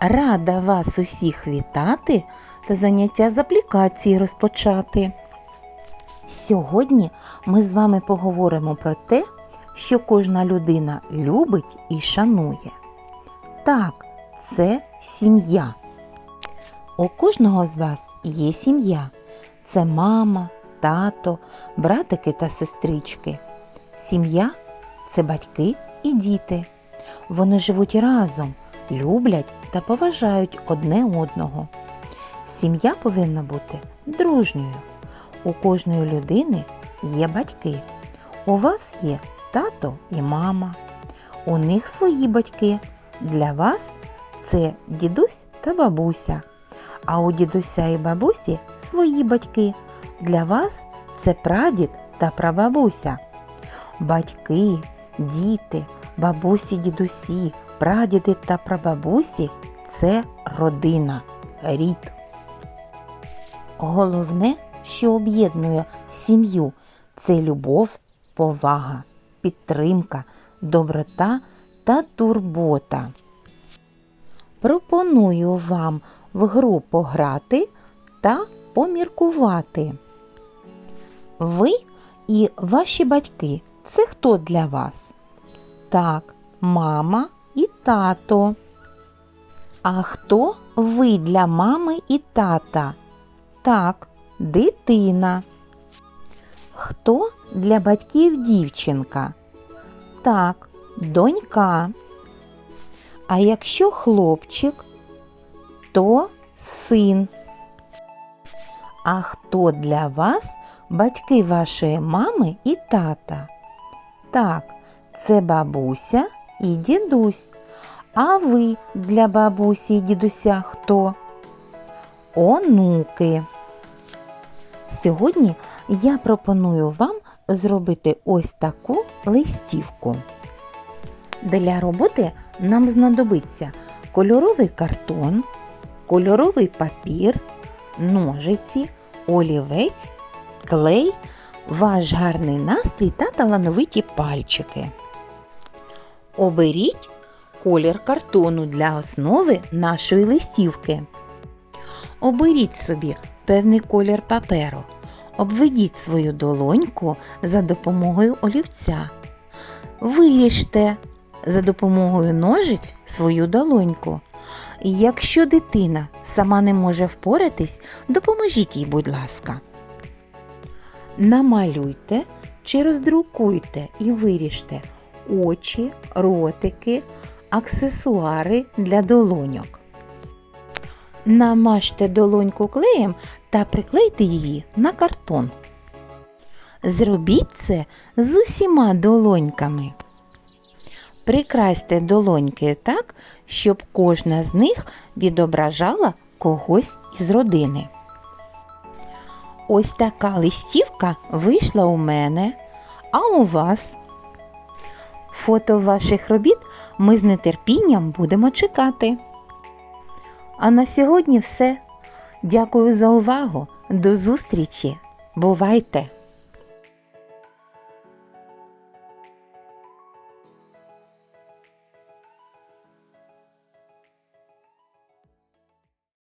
Рада вас усіх вітати та заняття з аплікації розпочати. Сьогодні ми з вами поговоримо про те, що кожна людина любить і шанує. Так, це сім'я. У кожного з вас є сім'я. Це мама, тато, братики та сестрички. Сім'я це батьки і діти. Вони живуть разом, люблять та поважають одне одного. Сім'я повинна бути дружньою. У кожної людини є батьки. У вас є тато і мама. У них свої батьки. Для вас це дідусь та бабуся. А у дідуся і бабусі свої батьки. Для вас це прадід та прабабуся. Батьки, діти, бабусі, дідусі, прадіди та прабабусі це родина, рід. Головне, що об'єднує сім'ю, це любов, повага, підтримка, доброта та турбота. Пропоную вам в гру пограти та поміркувати. Ви і ваші батьки це хто для вас? Так, мама і тато. А хто ви для мами і тата? Так, дитина. Хто для батьків дівчинка? Так, донька. А якщо хлопчик, то син. А хто для вас батьки вашої мами і тата? Так, це бабуся і дідусь. А ви для бабусі і дідуся хто? Онуки. Сьогодні я пропоную вам зробити ось таку листівку. Для роботи нам знадобиться кольоровий картон, кольоровий папір, ножиці, олівець, клей, ваш гарний настрій та талановиті пальчики. Оберіть колір картону для основи нашої листівки. Оберіть собі певний колір паперу. Обведіть свою долоньку за допомогою олівця. Виріжте за допомогою ножиць свою долоньку. Якщо дитина сама не може впоратись, допоможіть їй, будь ласка. Намалюйте чи роздрукуйте і виріжте очі, ротики, аксесуари для долоньок. Намажте долоньку клеєм та приклейте її на картон. Зробіть це з усіма долоньками. Прикрасьте долоньки так, щоб кожна з них відображала когось із родини. Ось така листівка вийшла у мене, а у вас. Фото ваших робіт ми з нетерпінням будемо чекати. А на сьогодні все. Дякую за увагу. До зустрічі. Бувайте!